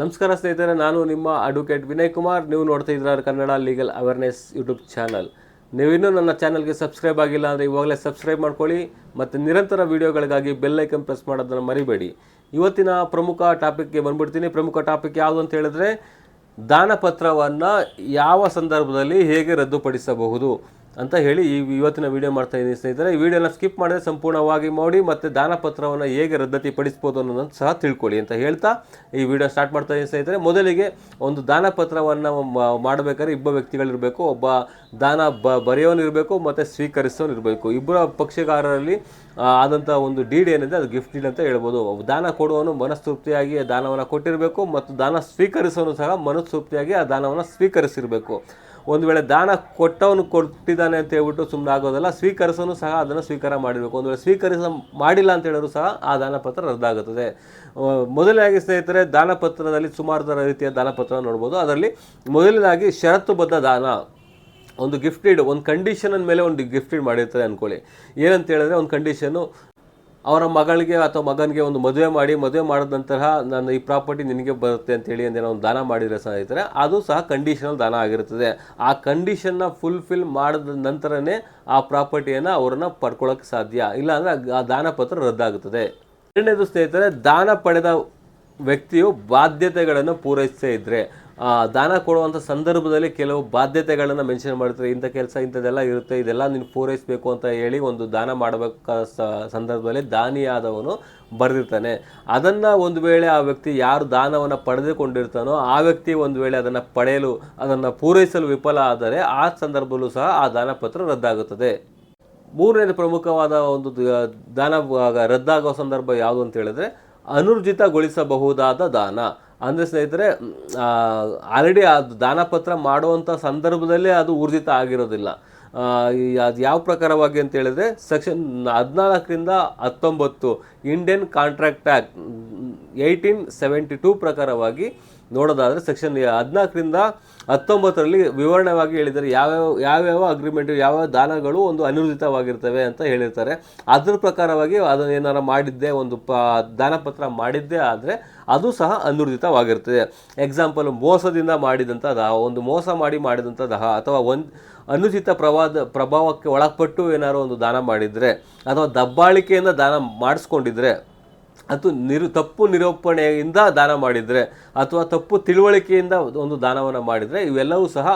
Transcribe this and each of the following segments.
ನಮಸ್ಕಾರ ಸ್ನೇಹಿತರೆ, ನಾನು ನಿಮ್ಮ ಅಡ್ವೊಕೇಟ್ ವಿನಯ್ ಕುಮಾರ್. ನೀವು ನೋಡ್ತಾ ಇದ್ರ Kannada legal awareness YouTube channel. ನೀವಿನ್ನೂ ನನ್ನ ಚಾನಲ್ಗೆ ಸಬ್ಸ್ಕ್ರೈಬ್ ಆಗಿಲ್ಲ ಅಂದರೆ ಇವಾಗಲೇ ಸಬ್ಸ್ಕ್ರೈಬ್ ಮಾಡ್ಕೊಳ್ಳಿ ಮತ್ತು ನಿರಂತರ ವೀಡಿಯೋಗಳಿಗಾಗಿ ಬೆಲ್ ಐಕನ್ ಪ್ರೆಸ್ ಮಾಡೋದನ್ನು ಮರಿಬೇಡಿ. ಇವತ್ತಿನ ಪ್ರಮುಖ ಟಾಪಿಕ್ಗೆ ಬಂದ್ಬಿಡ್ತೀನಿ. ಪ್ರಮುಖ ಟಾಪಿಕ್ ಯಾವುದು ಅಂತ ಹೇಳಿದ್ರೆ, ದಾನಪತ್ರವನ್ನು ಯಾವ ಸಂದರ್ಭದಲ್ಲಿ ಹೇಗೆ ರದ್ದುಪಡಿಸಬಹುದು? ಅಂತ ಹೇಳಿ ಈ ಇವತ್ತಿನ ವಿಡಿಯೋ ಮಾಡ್ತಾ ಇದ್ದೀನಿ ಸ್ನೇಹಿತರೆ. ಈ ವಿಡಿಯೋನ ಸ್ಕಿಪ್ ಮಾಡಿದ್ರೆ ಸಂಪೂರ್ಣವಾಗಿ ಮಾಡಿ ಮತ್ತು ದಾನಪತ್ರವನ್ನು ಹೇಗೆ ರದ್ದತಿ ಪಡಿಸ್ಬೋದು ಅನ್ನೋದನ್ನು ಸಹ ತಿಳ್ಕೊಳ್ಳಿ ಅಂತ ಹೇಳ್ತಾ ಈ ವಿಡಿಯೋ ಸ್ಟಾರ್ಟ್ ಮಾಡ್ತಾ ಇದ್ದೀನಿ ಸ್ನೇಹಿತರೆ. ಮೊದಲಿಗೆ ಒಂದು ದಾನಪತ್ರವನ್ನು ಮಾಡಬೇಕಾದ್ರೆ ಇಬ್ಬ ವ್ಯಕ್ತಿಗಳಿರಬೇಕು. ಒಬ್ಬ ದಾನ ಬ ಬರೆಯೋನಿರಬೇಕು ಮತ್ತು ಸ್ವೀಕರಿಸೋನಿರಬೇಕು ಇಬ್ಬರ ಪಕ್ಷಗಾರರಲ್ಲಿ ಆದಂಥ ಒಂದು ಡೀಡ್ ಏನಿದೆ, ಅದು ಗಿಫ್ಟ್ ಡೀಡ್ ಅಂತ ಹೇಳ್ಬೋದು. ದಾನ ಕೊಡುವವನು ಮನಸ್ತೃಪ್ತಿಯಾಗಿ ದಾನವನ್ನು ಕೊಟ್ಟಿರಬೇಕು, ಮತ್ತು ದಾನ ಸ್ವೀಕರಿಸೋನು ಸಹ ಮನಸ್ತೃಪ್ತಿಯಾಗಿ ಆ ದಾನವನ್ನು ಸ್ವೀಕರಿಸಿರಬೇಕು. ಒಂದು ವೇಳೆ ದಾನ ಕೊಟ್ಟವನು ಕೊಟ್ಟಿದ್ದಾನೆ ಅಂತ ಹೇಳ್ಬಿಟ್ಟು ಸುಮ್ಮನೆ ಆಗೋದಲ್ಲ, ಸ್ವೀಕರಿಸೋನು ಸಹ ಅದನ್ನು ಸ್ವೀಕಾರ ಮಾಡಿರಬೇಕು. ಒಂದು ವೇಳೆ ಸ್ವೀಕರಿಸ ಮಾಡಿಲ್ಲ ಅಂತ ಹೇಳಿದ್ರು ಸಹ ಆ ದಾನಪತ್ರ ರದ್ದಾಗುತ್ತದೆ. ಮೊದಲನೇ ಸ್ನೇಹಿತರೆ ದಾನಪತ್ರದಲ್ಲಿ ಸುಮಾರು ಥರ ರೀತಿಯ ದಾನಪತ್ರ ನೋಡ್ಬೋದು. ಅದರಲ್ಲಿ ಮೊದಲನೇದಾಗಿ ಷರತ್ತುಬದ್ಧ ದಾನ. ಒಂದು ಗಿಫ್ಟೆಡ್ ಒಂದು ಕಂಡೀಷನ್ ಮೇಲೆ ಒಂದು ಗಿಫ್ಟೆಡ್ ಮಾಡಿರ್ತಾರೆ ಅಂದ್ಕೊಳ್ಳಿ ಏನಂತ ಹೇಳಿದ್ರೆ, ಒಂದು ಕಂಡೀಷನ್ನು ಅವರ ಮಗಳಿಗೆ ಅಥವಾ ಮಗನಿಗೆ ಒಂದು ಮದುವೆ ಮಾಡಿ, ಮದುವೆ ಮಾಡಿದ ನಂತರ ನನ್ನ ಈ ಪ್ರಾಪರ್ಟಿ ನಿನಗೆ ಬರುತ್ತೆ ಅಂತೇಳಿ ಅಂದೇನೋ ಒಂದು ದಾನ ಮಾಡಿದರೆ ಸ್ನೇಹಿತರೆ ಅದು ಸಹ ಕಂಡೀಷನಲ್ ದಾನ ಆಗಿರುತ್ತದೆ. ಆ ಕಂಡೀಷನ್ನ ಫುಲ್ಫಿಲ್ ಮಾಡಿದ ನಂತರನೇ ಆ ಪ್ರಾಪರ್ಟಿಯನ್ನು ಅವರನ್ನು ಪಡ್ಕೊಳ್ಳೋಕ್ಕೆ ಸಾಧ್ಯ. ಇಲ್ಲಾಂದರೆ ಆ ದಾನ ಪತ್ರ ರದ್ದಾಗುತ್ತದೆ. ಎರಡನೇದು ಸ್ನೇಹಿತರೆ, ದಾನ ಪಡೆದ ವ್ಯಕ್ತಿಯು ಬಾಧ್ಯತೆಗಳನ್ನು ಪೂರೈಸದೇ ಇದ್ದರೆ ದಾನ ಕೊಡುವಂಥ ಸಂದರ್ಭದಲ್ಲಿ ಕೆಲವು ಬಾಧ್ಯತೆಗಳನ್ನು ಮೆನ್ಷನ್ ಮಾಡ್ತಾರೆ. ಇಂಥ ಕೆಲಸ, ಇಂಥದ್ದೆಲ್ಲ ಇರುತ್ತೆ. ಇದೆಲ್ಲ ನೀನು ಪೂರೈಸಬೇಕು ಅಂತ ಹೇಳಿ ಒಂದು ದಾನ ಮಾಡಬೇಕ ಸಂದರ್ಭದಲ್ಲಿ ದಾನಿಯಾದವನು ಬರೆದಿರ್ತಾನೆ. ಅದನ್ನು ಒಂದು ವೇಳೆ ಆ ವ್ಯಕ್ತಿ ಯಾರು ದಾನವನ್ನು ಪಡೆದುಕೊಂಡಿರ್ತಾನೋ ಆ ವ್ಯಕ್ತಿ ಒಂದು ವೇಳೆ ಅದನ್ನು ಪಡೆಯಲು, ಅದನ್ನು ಪೂರೈಸಲು ವಿಫಲ ಆದರೆ ಆ ಸಂದರ್ಭದಲ್ಲೂ ಸಹ ಆ ದಾನಪತ್ರ ರದ್ದಾಗುತ್ತದೆ. ಮೂರನೇದು ಪ್ರಮುಖವಾದ ಒಂದು ದಾನ ರದ್ದಾಗುವ ಸಂದರ್ಭ ಯಾವುದು ಅಂತ ಹೇಳಿದ್ರೆ ಅನುರ್ಜಿತಗೊಳಿಸಬಹುದಾದ ದಾನ. ಅಂದರೆ ಸ್ನೇಹಿತರೆ ಆಲ್ರೆಡಿ ಅದು ದಾನಪತ್ರ ಮಾಡುವಂಥ ಸಂದರ್ಭದಲ್ಲೇ ಅದು ಊರ್ಜಿತ ಆಗಿರೋದಿಲ್ಲ. ಅದು ಯಾವ ಪ್ರಕಾರವಾಗಿ ಅಂತ ಹೇಳಿದ್ರೆ ಸೆಕ್ಷನ್ ಹದಿನಾಲ್ಕರಿಂದ ಹತ್ತೊಂಬತ್ತು Indian contract act eighteen seventy two ಪ್ರಕಾರವಾಗಿ ನೋಡೋದಾದರೆ ಸೆಕ್ಷನ್ ಹದಿನಾಲ್ಕರಿಂದ ಹತ್ತೊಂಬತ್ತರಲ್ಲಿ ವಿವರಣವಾಗಿ ಹೇಳಿದ್ದಾರೆ ಯಾವ್ಯಾವ ಯಾವ್ಯಾವ ಅಗ್ರಿಮೆಂಟ್ ಯಾವ್ಯಾವ ದಾನಗಳು ಒಂದು ಅನಿರ್ದಿತವಾಗಿರ್ತವೆ ಅಂತ ಹೇಳಿರ್ತಾರೆ. ಅದ್ರ ಪ್ರಕಾರವಾಗಿ ಅದನ್ನು ಏನಾರು ಮಾಡಿದ್ದೆ, ಒಂದು ಪ ದಾನಪತ್ರ ಮಾಡಿದ್ದೇ ಆದರೆ ಅದು ಸಹ ಅನುರ್ಜಿತವಾಗಿರ್ತದೆ ಎಕ್ಸಾಂಪಲ್ ಮೋಸದಿಂದ ಮಾಡಿದಂಥ ದಹ ಒಂದು ಮೋಸ ಮಾಡಿ ಮಾಡಿದಂಥ ದಹ ಅಥವಾ ಒಂದು ಅನುಚಿತ ಪ್ರವಾದ, ಪ್ರಭಾವಕ್ಕೆ ಒಳಪಟ್ಟು ಏನಾದರೂ ಒಂದು ದಾನ ಮಾಡಿದರೆ, ಅಥವಾ ದಬ್ಬಾಳಿಕೆಯಿಂದ ದಾನ ಮಾಡಿಸ್ಕೊಂಡಿದ್ರೆ ಅಥವಾ ನಿರು, ತಪ್ಪು ನಿರೂಪಣೆಯಿಂದ ದಾನ ಮಾಡಿದರೆ ಅಥವಾ ತಪ್ಪು ತಿಳುವಳಿಕೆಯಿಂದ ಒಂದು ದಾನವನ್ನು ಮಾಡಿದರೆ ಇವೆಲ್ಲವೂ ಸಹ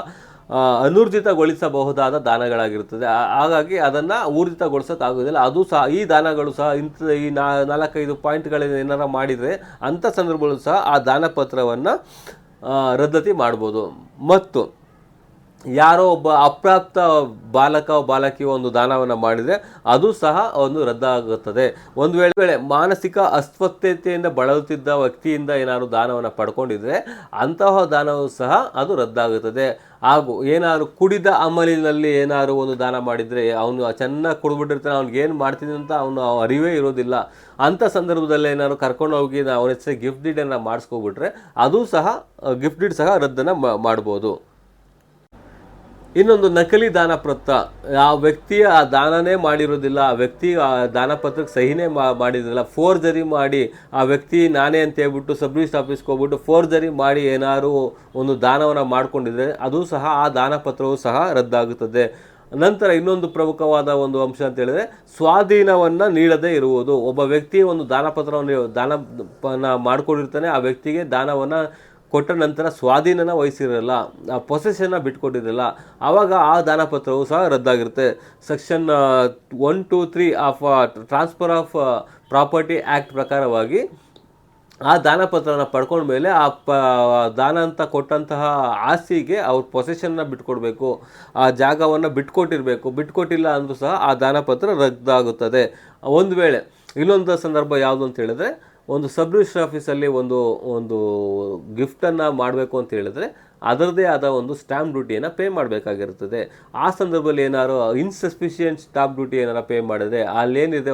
ಅನೂರ್ಜಿತಗೊಳಿಸಬಹುದಾದ ದಾನಗಳಾಗಿರುತ್ತದೆ. ಹಾಗಾಗಿ ಅದನ್ನು ಊರ್ಜಿತಗೊಳಿಸೋಕ್ಕಾಗೋದಿಲ್ಲ ಅದು ಸಹ, ಈ ದಾನಗಳು ಸಹ ಇಂಥ, ಈ ನಾ, ನಾಲ್ಕೈದು ಪಾಯಿಂಟ್ಗಳನ್ನ ಏನಾರ ಮಾಡಿದರೆ ಅಂಥ ಸಂದರ್ಭಗಳು ಸಹ ಆ ದಾನಪತ್ರವನ್ನು ರದ್ದತಿ ಮಾಡ್ಬೋದು. ಮತ್ತು ಯಾರೋ ಒಬ್ಬ ಅಪ್ರಾಪ್ತ ಬಾಲಕ, ಬಾಲಕಿ ಒಂದು ದಾನವನ್ನು ಮಾಡಿದರೆ ಅದು ಸಹ ಒಂದು ರದ್ದಾಗುತ್ತದೆ. ಒಂದು ವೇಳೆ ವೇಳೆ ಮಾನಸಿಕ ಅಸ್ವಸ್ಥತೆಯಿಂದ ಬಳಲುತ್ತಿದ್ದ ವ್ಯಕ್ತಿಯಿಂದ ಏನಾದರೂ ದಾನವನ್ನು ಪಡ್ಕೊಂಡಿದ್ರೆ ಅಂತಹ ದಾನವು ಸಹ ಅದು ರದ್ದಾಗುತ್ತದೆ. ಹಾಗೂ ಏನಾದ್ರು ಕುಡಿದ ಅಮಲಿನಲ್ಲಿ ಏನಾದ್ರು ಒಂದು ದಾನ ಮಾಡಿದರೆ ಅವನು ಚೆನ್ನಾಗಿ ಕುಡಿದ್ಬಿಟ್ಟಿರ್ತಾನೆ, ಅವ್ನಿಗೆ ಏನು ಮಾಡ್ತೀನಿ ಅಂತ ಅವನು ಅರಿವೇ ಇರೋದಿಲ್ಲ. ಅಂಥ ಸಂದರ್ಭದಲ್ಲಿ ಏನಾದ್ರು ಕರ್ಕೊಂಡು ಹೋಗಿ ಅವನ ಹೆಸರು ಗಿಫ್ಟ್ ಡೀಡನ್ನು ಮಾಡಿಸ್ಕೊಬಿಟ್ರೆ ಅದು ಸಹ ಗಿಫ್ಟ್ ಡೀಡ್ ಸಹ ರದ್ದನ್ನು ಮಾಡ್ಬೋದು. ಇನ್ನೊಂದು ನಕಲಿ ದಾನಪತ್ರ ಆ ವ್ಯಕ್ತಿ ಆ ದಾನನೇ ಮಾಡಿರೋದಿಲ್ಲ, ಆ ವ್ಯಕ್ತಿ ಆ ದಾನಪತ್ರಕ್ಕೆ ಸಹಿನೇ ಮಾಡಿರೋದಿಲ್ಲ. ಫೋರ್ಜರಿ ಮಾಡಿ ಆ ವ್ಯಕ್ತಿ ನಾನೇ ಅಂತ ಹೇಳ್ಬಿಟ್ಟು ಸಬ್ ರಿಜಿಸ್ಟರ್ ಆಫೀಸ್ಗೆ ಹೋಗ್ಬಿಟ್ಟು ಫೋರ್ಜರಿ ಮಾಡಿ ಏನಾದರೂ ಒಂದು ದಾನವನ್ನು ಮಾಡಿಕೊಂಡಿದ್ರೆ ಅದು ಸಹ ಆ ದಾನಪತ್ರವು ಸಹ ರದ್ದಾಗುತ್ತದೆ. ನಂತರ ಇನ್ನೊಂದು ಪ್ರಮುಖವಾದ ಒಂದು ಅಂಶ ಅಂತ ಹೇಳಿದ್ರೆ ಸ್ವಾಧೀನವನ್ನು ನೀಡದೇ ಇರುವುದು. ಒಬ್ಬ ವ್ಯಕ್ತಿ ಒಂದು ದಾನಪತ್ರವನ್ನು ದಾನ ಮಾಡಿಕೊಂಡಿರ್ತಾನೆ, ಆ ವ್ಯಕ್ತಿಗೆ ದಾನವನ್ನು ಕೊಟ್ಟ ನಂತರ ಸ್ವಾಧೀನನ ವಹಿಸಿರಲ್ಲ, ಆ ಪೊಸೆಷನ್ನ ಬಿಟ್ಕೊಟ್ಟಿರಲ್ಲ ಆವಾಗ ಆ ದಾನಪತ್ರವು ಸಹ ರದ್ದಾಗಿರುತ್ತೆ. Section one two three of transfer of property act ಪ್ರಕಾರವಾಗಿ ಆ ದಾನಪತ್ರನ ಪಡ್ಕೊಂಡ ಮೇಲೆ ಆ ಪ ದಾನ ಅಂತ ಕೊಟ್ಟಂತಹ ಆಸ್ತಿಗೆ ಅವ್ರ ಪೊಸೆಷನ್ನ ಬಿಟ್ಕೊಡ್ಬೇಕು. ಆ ಜಾಗವನ್ನು ಬಿಟ್ಕೊಟ್ಟಿರಬೇಕು. ಬಿಟ್ಕೊಟ್ಟಿಲ್ಲ ಅಂದರೂ ಸಹ ಆ ದಾನಪತ್ರ ರದ್ದಾಗುತ್ತದೆ. ಒಂದು ವೇಳೆ, ಇನ್ನೊಂದು ಸಂದರ್ಭ ಯಾವುದು ಅಂತ ಹೇಳಿದ್ರೆ ಒಂದು ಸಬ್ ರಿಜಿಸ್ಟರ್ ಆಫೀಸಲ್ಲಿ ಒಂದು ಒಂದು ಗಿಫ್ಟನ್ನು ಮಾಡಬೇಕು ಅಂತ ಹೇಳಿದ್ರೆ ಅದರದೇ ಆದ ಒಂದು ಸ್ಟ್ಯಾಂಪ್ ಡ್ಯೂಟಿಯನ್ನು ಪೇ ಮಾಡಬೇಕಾಗಿರುತ್ತದೆ ಆ ಸಂದರ್ಭದಲ್ಲಿ ಏನಾದ್ರು ಇನ್ಸಫಿಷಿಯೆಂಟ್ ಸ್ಟಾಂಪ್ ಡ್ಯೂಟಿ ಏನಾರು ಪೇ ಮಾಡಿದ್ರೆ ಅಲ್ಲೇನಿದೆ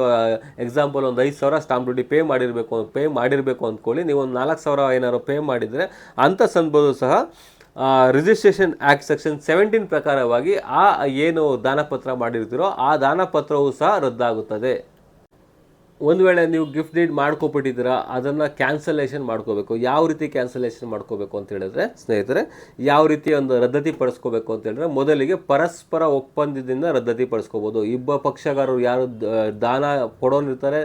ಎಕ್ಸಾಂಪಲ್ ಒಂದು ಐದು ಸಾವಿರ ಸ್ಟಾಂಪ್ ಡ್ಯೂಟಿ ಪೇ ಮಾಡಿರಬೇಕು ಪೇ ಮಾಡಿರಬೇಕು ಅಂದ್ಕೊಳ್ಳಿ. ನೀವು ಒಂದು ನಾಲ್ಕು ಸಾವಿರ ಏನಾದ್ರು ಪೇ ಮಾಡಿದರೆ ಅಂಥ ಸಂದರ್ಭದಲ್ಲೂ ಸಹ ರಿಜಿಸ್ಟ್ರೇಷನ್ ಆ್ಯಕ್ಟ್ ಸೆಕ್ಷನ್ ಸೆವೆಂಟೀನ್ ಪ್ರಕಾರವಾಗಿ ಆ ಏನು ದಾನಪತ್ರ ಮಾಡಿರ್ತೀರೋ ಆ ದಾನಪತ್ರವು ಸಹ ರದ್ದಾಗುತ್ತದೆ. ಒಂದು ವೇಳೆ ನೀವು ಗಿಫ್ಟ್ ಡೀಡ್ ಮಾಡ್ಕೊಬಿಟ್ಟಿದ್ದೀರಾ, ಅದನ್ನು ಕ್ಯಾನ್ಸಲೇಷನ್ ಮಾಡ್ಕೋಬೇಕು. ಯಾವ ರೀತಿ ಕ್ಯಾನ್ಸಲೇಷನ್ ಮಾಡ್ಕೋಬೇಕು ಅಂತ ಹೇಳಿದ್ರೆ, ಸ್ನೇಹಿತರೆ, ಯಾವ ರೀತಿ ಒಂದು ರದ್ದತಿ ಪಡಿಸ್ಕೋಬೇಕು ಅಂತ ಹೇಳಿದ್ರೆ, ಮೊದಲಿಗೆ ಪರಸ್ಪರ ಒಪ್ಪಂದದಿಂದ ರದ್ದತಿ ಪಡಿಸ್ಕೋಬೋದು. ಇಬ್ಬ ಪಕ್ಷಗಾರರು ಯಾರು ದಾನ ಕೊಡೋನಿರ್ತಾರೆ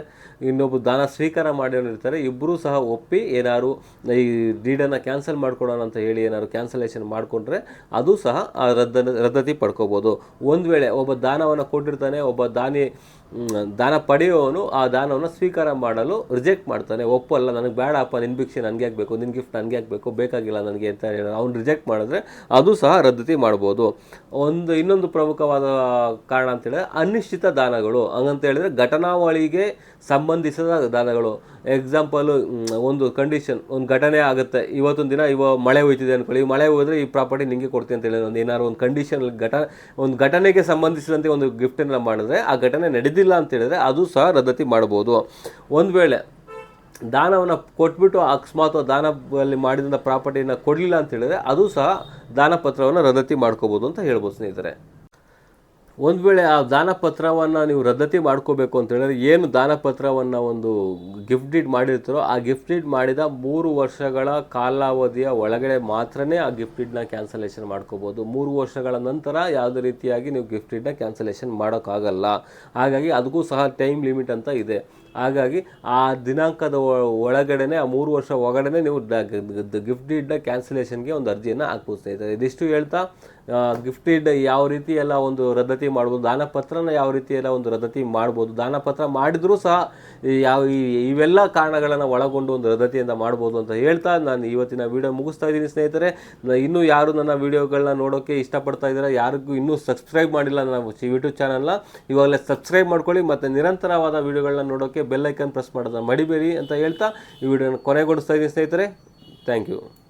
ಇನ್ನೊಬ್ಬ ದಾನ ಸ್ವೀಕಾರ ಮಾಡೋನಿರ್ತಾರೆ ಇಬ್ಬರೂ ಸಹ ಒಪ್ಪಿ ಏನಾದ್ರು ಈ ಡೀಡನ್ನು ಕ್ಯಾನ್ಸಲ್ ಮಾಡ್ಕೊಡೋಣ ಅಂತ ಹೇಳಿ ಏನಾದ್ರು ಕ್ಯಾನ್ಸಲೇಷನ್ ಮಾಡಿಕೊಂಡ್ರೆ, ಅದು ಸಹ ರದ್ದ ರದ್ದತಿ ಪಡ್ಕೋಬೋದು. ಒಂದು ವೇಳೆ ಒಬ್ಬ ದಾನವನ್ನು ಕೊಟ್ಟಿರ್ತಾನೆ, ಒಬ್ಬ ದಾನಿ ದಾನ ಪಡೆಯುವವನು ಆ ದಾನವನ್ನು ಸ್ವೀಕಾರ ಮಾಡಲು ರಿಜೆಕ್ಟ್ ಮಾಡ್ತಾನೆ. ಒಪ್ಪಲ್ಲ ನನಗೆ ಬೇಡಪ್ಪ ನಿನ್ನ ಭಿಕ್ಷೆ ನನಗೆ ಆಗಬೇಕು ನಿನ್ನ ಗಿಫ್ಟ್ ನನಗೆ ಆಗಬೇಕು, ಬೇಕಾಗಿಲ್ಲ ನನಗೆ ಅಂತ ಹೇಳಿ ಅವ್ನು ರಿಜೆಕ್ಟ್ ಮಾಡಿದ್ರೆ ಅದು ಸಹ ರದ್ದತಿ ಮಾಡ್ಬೋದು. ಒಂದು ಇನ್ನೊಂದು ಪ್ರಮುಖವಾದ ಕಾರಣ ಅಂತ ಹೇಳಿದ್ರೆ ಅನಿಶ್ಚಿತ ದಾನಗಳು. ಹಂಗಂತ ಹೇಳಿದ್ರೆ ಘಟನಾವಳಿಗೆ ಸಂಬಂಧಿಸಿದ ದಾನಗಳು. ಎಕ್ಸಾಂಪಲು ಒಂದು ಕಂಡೀಷನ್ ಒಂದು ಘಟನೆ ಆಗುತ್ತೆ. ಇವತ್ತೊಂದು ದಿನ ಇವ ಮಳೆ ಹೋಯ್ತಿದೆ ಅನ್ಕೊಳ್ಳಿ. ಮಳೆ ಹೋದರೆ ಈ ಪ್ರಾಪರ್ಟಿ ನಿಮಗೆ ಕೊಡ್ತೀನಿ ಅಂತ ಹೇಳಿದ್ರೆ ಒಂದು ಏನಾದ್ರು ಒಂದು ಕಂಡೀಷನ್ ಘಟ, ಒಂದು ಘಟನೆಗೆ ಸಂಬಂಧಿಸಿದಂತೆ ಒಂದು ಗಿಫ್ಟನ್ನು ಮಾಡಿದ್ರೆ ಆ ಘಟನೆ ನಡೆದಿಲ್ಲ ಅಂತ ಹೇಳಿದ್ರೆ ಅದು ಸಹ ರದ್ದತಿ ಮಾಡ್ಬೋದು ಒಂದು ವೇಳೆ ದಾನವನ್ನು ಕೊಟ್ಬಿಟ್ಟು ಅಕಸ್ಮಾತ್ ದಾನದಲ್ಲಿ ಮಾಡಿದಂಥ ಪ್ರಾಪರ್ಟಿನ ಕೊಡಲಿಲ್ಲ ಅಂತ ಹೇಳಿದ್ರೆ ಅದು ಸಹ ದಾನಪತ್ರವನ್ನು ರದ್ದತಿ ಮಾಡ್ಕೋಬೋದು ಅಂತ ಹೇಳ್ಬೋದು ಸ್ನೇಹಿತರೆ. ಒಂದು ವೇಳೆ ಆ ದಾನಪತ್ರವನ್ನು ನೀವು ರದ್ದತಿ ಮಾಡ್ಕೋಬೇಕು ಅಂತ ಹೇಳಿದ್ರೆ ಏನು ದಾನಪತ್ರವನ್ನು ಒಂದು ಗಿಫ್ಟ್ ಡೀಡ್ ಮಾಡಿರ್ತಾರೋ ಆ ಗಿಫ್ಟ್ ಡೀಡ್ ಮಾಡಿದ ಮೂರು ವರ್ಷಗಳ ಕಾಲಾವಧಿಯ ಒಳಗಡೆ ಮಾತ್ರನೇ ಆ ಗಿಫ್ಟ್ ಡೀಡ್ನ ಕ್ಯಾನ್ಸಲೇಷನ್ ಮಾಡ್ಕೋಬೋದು. ಮೂರು ವರ್ಷಗಳ ನಂತರ ಯಾವುದೇ ರೀತಿಯಾಗಿ ನೀವು ಗಿಫ್ಟ್ ಡೀಡ್ನ ಕ್ಯಾನ್ಸಲೇಷನ್ ಮಾಡೋಕ್ಕಾಗಲ್ಲ. ಹಾಗಾಗಿ ಅದಕ್ಕೂ ಸಹ ಟೈಮ್ ಲಿಮಿಟ್ ಅಂತ ಇದೆ. ಹಾಗಾಗಿ ಆ ದಿನಾಂಕದ ಒಳಗಡೆನೆ, ಆ ಮೂರು ವರ್ಷ ಒಳಗಡೆನೆ ನೀವು ಗಿಫ್ಟ್ ಡೀಡ್ನ ಕ್ಯಾನ್ಸಲೇಷನ್ಗೆ ಒಂದು ಅರ್ಜಿಯನ್ನು ಹಾಕ್ಬೋದು ಸ್ನೇಹಿತರೆ. ಇದಿಷ್ಟು ಹೇಳ್ತಾ ಗಿಫ್ಟ್ ಡೀಡ್ ಯಾವ ರೀತಿ ಎಲ್ಲ ಒಂದು ರದ್ದತಿ ಮಾಡ್ಬೋದು, ದಾನಪತ್ರನ ಯಾವ ರೀತಿ ಎಲ್ಲ ಒಂದು ರದ್ದತಿ ಮಾಡ್ಬೋದು, ದಾನಪತ್ರ ಮಾಡಿದರೂ ಸಹ ಯಾವ ಇವೆಲ್ಲ ಕಾರಣಗಳನ್ನು ಒಳಗೊಂಡು ಒಂದು ರದ್ದತಿಯಿಂದ ಮಾಡ್ಬೋದು ಅಂತ ಹೇಳ್ತಾ ನಾನು ಇವತ್ತಿನ ವಿಡಿಯೋ ಮುಗಿಸ್ತಾ ಇದ್ದೀನಿ ಸ್ನೇಹಿತರೆ. ಇನ್ನೂ ಯಾರು ನನ್ನ ವೀಡಿಯೋಗಳನ್ನ ನೋಡೋಕ್ಕೆ ಇಷ್ಟಪಡ್ತಾ ಇದ್ದಾರೆ, ಯಾರಿಗೂ ಇನ್ನೂ ಸಬ್ಸ್ಕ್ರೈಬ್ ಮಾಡಿಲ್ಲ ನನ್ನ ಯೂಟ್ಯೂಬ್ ಚಾನಲ್ನ ಇವಾಗಲೇ ಸಬ್ಸ್ಕ್ರೈಬ್ ಮಾಡ್ಕೊಳ್ಳಿ ಮತ್ತು ನಿರಂತರವಾದ ವೀಡಿಯೋಗಳನ್ನ ನೋಡೋಕ್ಕೆ ಬೆಲ್ ಐಕನ್ ಪ್ರೆಸ್ ಮಾಡೋದನ್ನ ಮಡಿಬೇಡಿ ಅಂತ ಹೇಳ್ತಾ ಈ ವಿಡಿಯೋನ ಕೊನೆಗೊಳಿಸ್ತಾ ಇದ್ದೀನಿ ಸ್ನೇಹಿತರೆ. Thank you